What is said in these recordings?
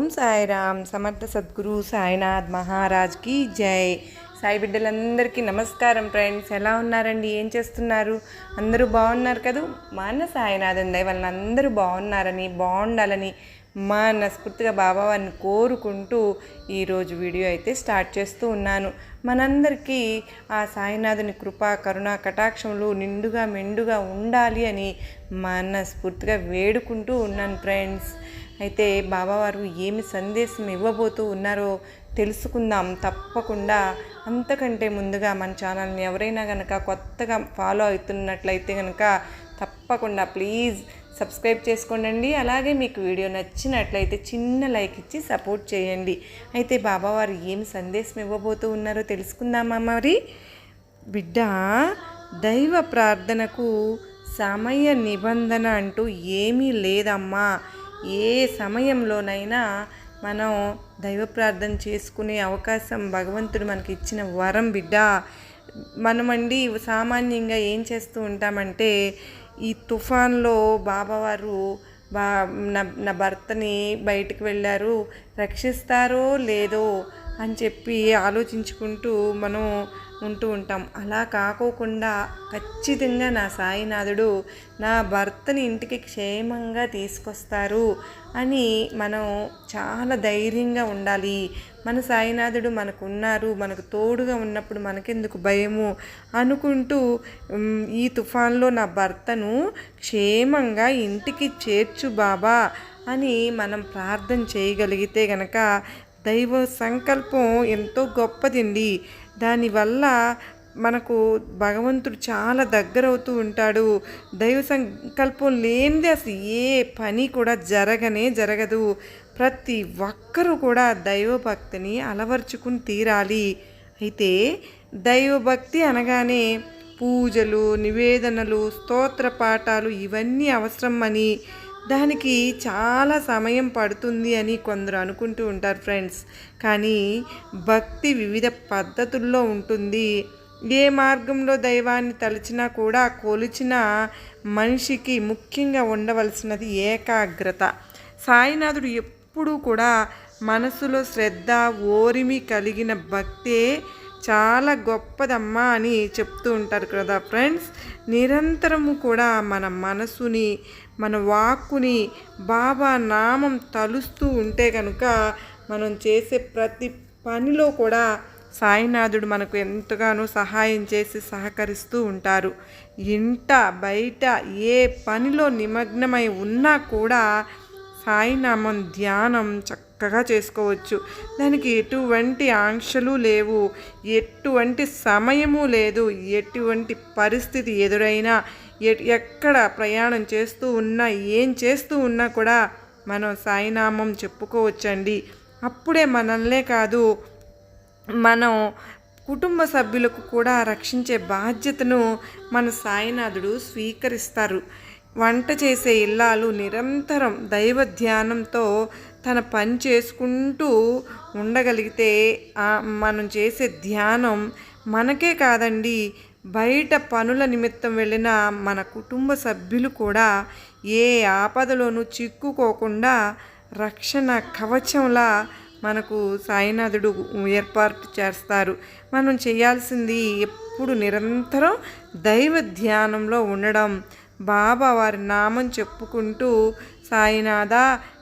ఓం సాయిరామ్ సమర్థ సద్గురు సాయినాథ్ మహారాజ్కి జై. సాయి బిడ్డలందరికీ నమస్కారం ఫ్రెండ్స్. ఎలా ఉన్నారండి? ఏం చేస్తున్నారు? అందరూ బాగున్నారు కదూ? మన సాయినాథన్ దయ వలన అందరూ బాగున్నారని బాగుండాలని మనస్ఫూర్తిగా బాబావారిని కోరుకుంటూ ఈరోజు వీడియో అయితే స్టార్ట్ చేస్తూ ఉన్నాను. మనందరికీ ఆ సాయినాథుని కృప కరుణ కటాక్షములు నిండుగా మెండుగా ఉండాలి అని మనస్ఫూర్తిగా వేడుకుంటూ ఉన్నాను ఫ్రెండ్స్. అయితే బాబావారు ఏమి సందేశం ఇవ్వబోతూ ఉన్నారో తెలుసుకుందాం తప్పకుండా. అంతకంటే ముందుగా మన ఛానల్ని ఎవరైనా కనుక కొత్తగా ఫాలో అవుతున్నట్లయితే కనుక తప్పకుండా ప్లీజ్ సబ్స్క్రైబ్ చేసుకోండి అలాగే మీకు వీడియో నచ్చినట్లయితే చిన్న లైక్ ఇచ్చి సపోర్ట్ చేయండి. అయితే బాబావారు ఏమి సందేశం ఇవ్వబోతూ ఉన్నారో తెలుసుకుందామా మరి బిడ్డ దైవ ప్రార్థనకు సమయ నిబంధన అంటూ ఏమీ లేదమ్మా. ఏ సమయంలోనైనా మనం దైవ ప్రార్థన చేసుకునే అవకాశం భగవంతుడు మనకి ఇచ్చిన వరం బిడ్డ. మనమండి సామాన్యంగా ఏం చేస్తూ ఉంటామంటే ఈ తుఫాన్లో బాబావారు బా నా నా భర్తని బయటకు వెళ్ళారు. రక్షిస్తారో లేదో అని చెప్పి ఆలోచించుకుంటూ మనం ఉంటూ ఉంటాం. అలా కాకోకుండా ఖచ్చితంగా నా సాయినాథుడు నా భర్తని ఇంటికి క్షేమంగా తీసుకొస్తారు అని మనం చాలా ధైర్యంగా ఉండాలి. మన సాయినాథుడు మనకు ఉన్నారు మనకు తోడుగా ఉన్నప్పుడు మనకెందుకు భయము అనుకుంటూ ఈ తుఫాన్లో నా భర్తను క్షేమంగా ఇంటికి చేర్చు బాబా అని మనం ప్రార్థన చేయగలిగితే గనక దైవ సంకల్పం ఎంతో గొప్పదండి. దానివల్ల మనకు భగవంతుడు చాలా దగ్గరవుతూ ఉంటాడు. దైవ సంకల్పం లేనిది అసలు ఏ పని కూడా జరగనే జరగదు. ప్రతి ఒక్కరూ కూడా దైవభక్తిని అలవర్చుకుని తీరాలి. అయితే దైవభక్తి అనగానే పూజలు నివేదనలు స్తోత్ర పాఠాలు ఇవన్నీ అవసరం అని దానికి చాలా సమయం పడుతుంది అని కొందరు అనుకుంటూ ఉంటారు ఫ్రెండ్స్. కానీ భక్తి వివిధ పద్ధతుల్లో ఉంటుంది. ఏ మార్గంలో దైవాన్ని తలచినా కూడా కొలిచిన మనిషికి ముఖ్యంగా ఉండవలసినది ఏకాగ్రత. సాయినాథుడు ఎప్పుడూ కూడా మనసులో శ్రద్ధ ఓరిమి కలిగిన భక్తే చాలా గొప్పదమ్మా అని చెప్తూ ఉంటారు కదా ఫ్రెండ్స్. నిరంతరము కూడా మన మనసుని మన వాక్కుని బాబా నామం తలుస్తూ ఉంటే కనుక మనం చేసే ప్రతి పనిలో కూడా సాయినాథుడు మనకు ఎంతగానో సహాయం చేసి సహకరిస్తూ ఉంటారు. ఇంట బయట ఏ పనిలో నిమగ్నమై ఉన్నా కూడా సాయినామం ధ్యానం చక్కగా చేసుకోవచ్చు. దానికి ఎటువంటి ఆంక్షలు లేవు. ఎటువంటి సమయము లేదు. ఎటువంటి పరిస్థితి ఎదురైనా ఎ- ఎక్కడ ప్రయాణం చేస్తూ ఉన్నా ఏం చేస్తూ ఉన్నా కూడా మనం సాయినామం చెప్పుకోవచ్చండి. అప్పుడే మనల్నే కాదు మనం కుటుంబ సభ్యులకు కూడా రక్షించే బాధ్యతను మన సాయినాథుడు స్వీకరిస్తారు. వంట చేసే ఇల్లాలు నిరంతరం దైవ ధ్యానంతో తన పని చేసుకుంటూ ఉండగలిగితే మనం చేసే ధ్యానం మనకే కాదండి బయట పనుల నిమిత్తం వెళ్ళిన మన కుటుంబ సభ్యులు కూడా ఏ ఆపదలోనూ చిక్కుకోకుండా రక్షణ కవచంలా మనకు సాయినాథుడు ఏర్పాటు చేస్తారు. మనం చేయాల్సింది ఎప్పుడు నిరంతరం దైవ ధ్యానంలో ఉండడం. బాబా వారి నామం చెప్పుకుంటూ సాయినాథ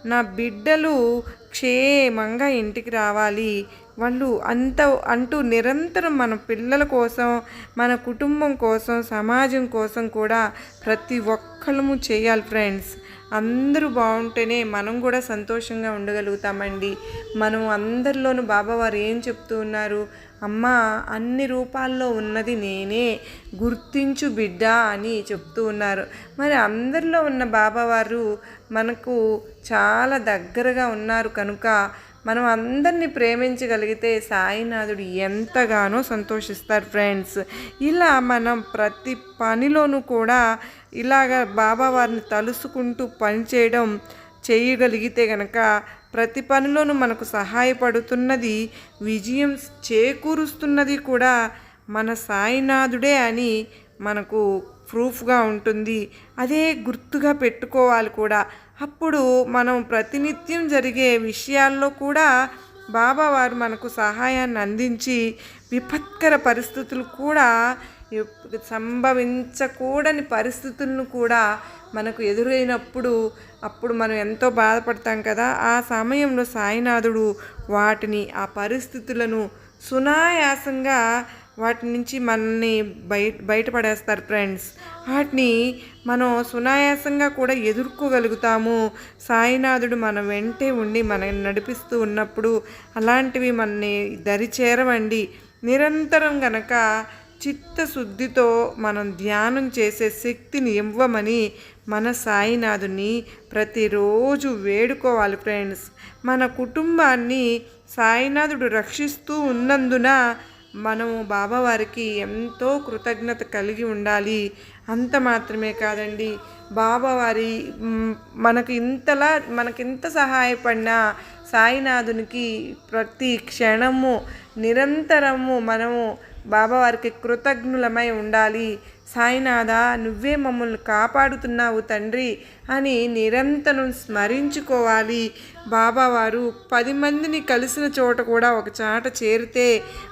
నా బిడ్డలు క్షేమంగా ఇంటికి రావాలి. వాళ్ళు అంత అంటూ నిరంతరం మన పిల్లల కోసం మన కుటుంబం కోసం సమాజం కోసం కూడా ప్రతి ఒక్కళ్ళము చేయాలి ఫ్రెండ్స్ అందరూ బాగుంటేనే మనం కూడా సంతోషంగా ఉండగలుగుతామండి. మనం అందరిలోనూ బాబావారు ఏం చెప్తూ ఉన్నారు? అమ్మ అన్ని రూపాల్లో ఉన్నది నేనే గుర్తించు బిడ్డ అని చెప్తూ ఉన్నారు. మరి అందరిలో ఉన్న బాబావారు మనకు చాలా దగ్గరగా ఉన్నారు కనుక మనం అందరినీ ప్రేమించగలిగితే సాయినాథుడు ఎంతగానో సంతోషిస్తారు ఫ్రెండ్స్. ఇలా మనం ప్రతి పనిలోనూ కూడా ఇలాగ బాబావారిని తలుసుకుంటూ పనిచేయడం చేయగలిగితే గనక ప్రతి పనిలోనూ మనకు సహాయపడుతున్నది విజయం చేకూరుస్తున్నది కూడా మన సాయినాథుడే అని మనకు ప్రూఫ్గా ఉంటుంది. అదే గుర్తుగా పెట్టుకోవాలి కూడా. అప్పుడు మనం ప్రతినిత్యం జరిగే విషయాల్లో కూడా బాబా వారు మనకు సహాయాన్ని అందించి విపత్కర పరిస్థితులు కూడా సంభవించకూడని పరిస్థితులను కూడా మనకు ఎదురైనప్పుడు అప్పుడు మనం ఎంతో బాధపడతాం కదా. ఆ సమయంలో సాయినాథుడు వాటిని ఆ పరిస్థితులను సునాయాసంగా వాటి నుంచి మనల్ని బయట బయటపడేస్తారు ఫ్రెండ్స్. వాటిని మనం సునాయాసంగా కూడా ఎదుర్కోగలుగుతాము. సాయినాథుడు మన వెంటే ఉండి మనల్ని నడిపిస్తూ ఉన్నప్పుడు అలాంటివి మనని దరి చేరవండి నిరంతరం గనక చిత్తశుద్ధితో మనం ధ్యానం చేసే శక్తిని ఇవ్వమని మన సాయినాథుని ప్రతిరోజు వేడుకోవాలి ఫ్రెండ్స్. మన కుటుంబాన్ని సాయినాథుడు రక్షిస్తూ ఉన్నందున మనము బాబావారికి ఎంతో కృతజ్ఞత కలిగి ఉండాలి. అంత మాత్రమే కాదండి. బాబావారి మనకు ఇంతలా మనకి ఇంత సహాయపడినా సాయినాథునికి ప్రతి క్షణము నిరంతరము మనము బాబావారికి కృతజ్ఞులమై ఉండాలి. సాయినాథ నువ్వే మమ్మల్ని కాపాడుతున్నావు తండ్రి అని నిరంతరం స్మరించుకోవాలి. బాబావారు పది మందిని కలిసిన చోట కూడా ఒక చాట చేరితే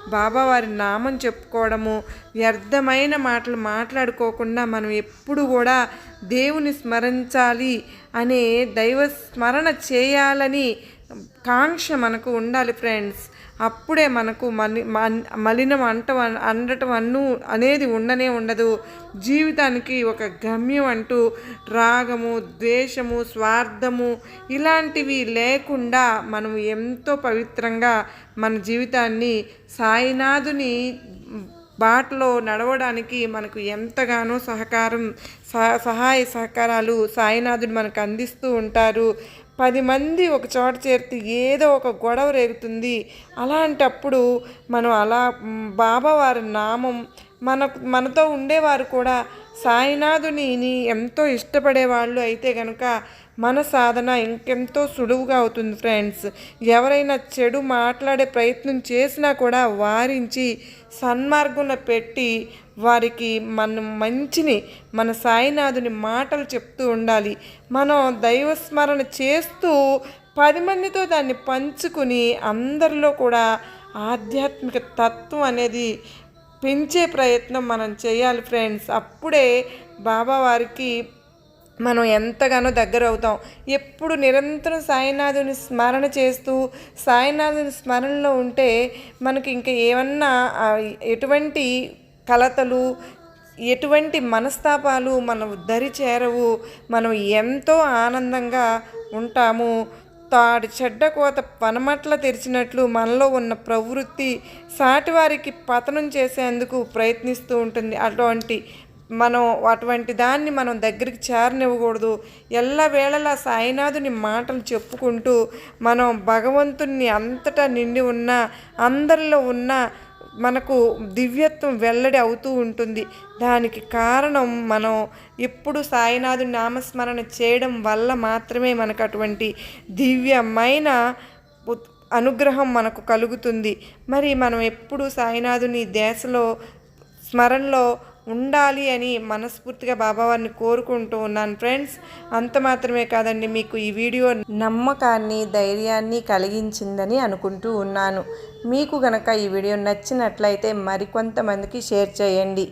బాబావారి నామం చెప్పుకోవడము వ్యర్థమైన మాటలు మాట్లాడుకోకుండా మనం ఎప్పుడు కూడా దేవుని స్మరించాలి అనే దైవ స్మరణ చేయాలని కాంక్ష మనకు ఉండాలి ఫ్రెండ్స్. అప్పుడే మనకు మలి మన్- మలినం అంట అనటం అన్ను అనేది ఉండనే ఉండదు. జీవితానికి ఒక గమ్యం అంటూ రాగము ద్వేషము స్వార్థము ఇలాంటివి లేకుండా మనం ఎంతో పవిత్రంగా మన జీవితాన్ని సాయినాథుని బాటలో నడవడానికి మనకు ఎంతగానో సహకారం సహాయ సహకారాలు సాయినాథుడు మనకు అందిస్తూ ఉంటారు. పది మంది ఒక చోట చేరితే ఏదో ఒక గొడవ రేగుతుంది. అలాంటప్పుడు మనం అలా బాబావారి నామం మన మనతో ఉండేవారు కూడా సాయినాథుని ఎంతో ఇష్టపడే వాళ్ళు అయితే కనుక మన సాధన ఇంకెంతో సులువుగా అవుతుంది ఫ్రెండ్స్. ఎవరైనా చెడు మాట్లాడే ప్రయత్నం చేసినా కూడా వారించి సన్మార్గంలో పెట్టి వారికి మనం మంచిని మన సాయినాథుని మాటలు చెప్తూ ఉండాలి. మనం దైవస్మరణ చేస్తూ పది మందితో దాన్ని పంచుకుని అందరిలో కూడా ఆధ్యాత్మిక తత్వం అనేది పెంచే ప్రయత్నం మనం చేయాలి ఫ్రెండ్స్. అప్పుడే బాబా వారికి మనం ఎంతగానో దగ్గర అవుతాం. ఎప్పుడు నిరంతరం సాయినాథుని స్మరణ చేస్తూ సాయినాథుని స్మరణలో ఉంటే మనకి ఇంకా ఏమన్నా ఎటువంటి కలతలు ఎటువంటి మనస్తాపాలు మన దరి చేరవు మనం ఎంతో ఆనందంగా ఉంటాము. తాడి చెడ్డ కోత పనమట్ల తెరిచినట్లు మనలో ఉన్న ప్రవృత్తి సాటివారికి పతనం చేసేందుకు ప్రయత్నిస్తూ ఉంటుంది. అటువంటి మనం అటువంటి దాన్ని మనం దగ్గరికి చేరనివ్వకూడదు. ఎల్లవేళలా సాయినాథుని మాటలు చెప్పుకుంటూ మనం భగవంతుణ్ణి అంతటా నిండి ఉన్న అందరిలో ఉన్న మనకు దివ్యత్వం వెల్లడి అవుతూ ఉంటుంది. దానికి కారణం మనం ఎప్పుడు సాయినాథుని నామస్మరణ చేయడం వల్ల మాత్రమే మనకు అటువంటి దివ్యమైన అనుగ్రహం మనకు కలుగుతుంది. మరి మనం ఎప్పుడు సాయినాథుని దేశలో స్మరణలో ఉండాలి అని మనస్ఫూర్తిగా బాబావారిని కోరుకుంటూ ఉన్నాను. ఫ్రెండ్స్ అంత మాత్రమే కాదండి మీకు ఈ వీడియో నమ్మకాన్ని ధైర్యాన్ని కలిగించిందని అనుకుంటూ ఉన్నాను. మీకు గనక ఈ వీడియో నచ్చినట్లయితే మరికొంతమందికి షేర్ చేయండి.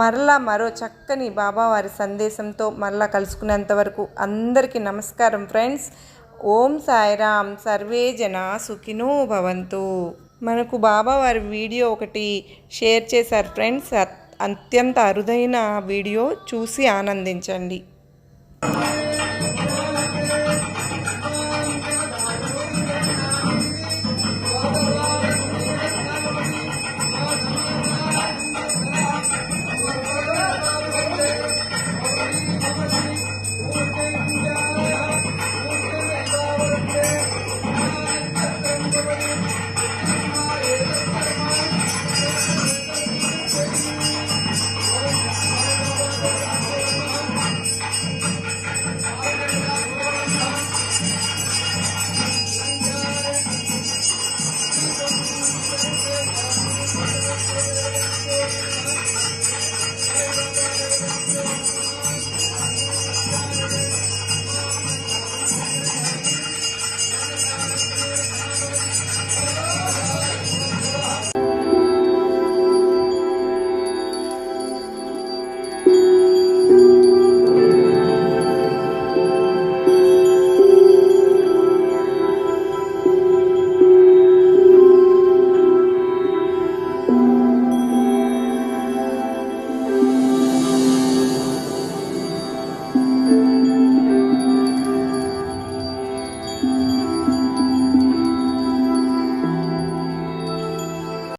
మరలా మరో చక్కని బాబావారి సందేశంతో మరలా కలుసుకునేంత వరకు అందరికీ నమస్కారం ఫ్రెండ్స్. ఓం సాయిరామ్ సర్వే జన సుఖినో భవంతు. మనకు బాబావారి వీడియో ఒకటి షేర్ చేశారు ఫ్రెండ్స్ అత్యంత అరుదైన వీడియో చూసి ఆనందించండి.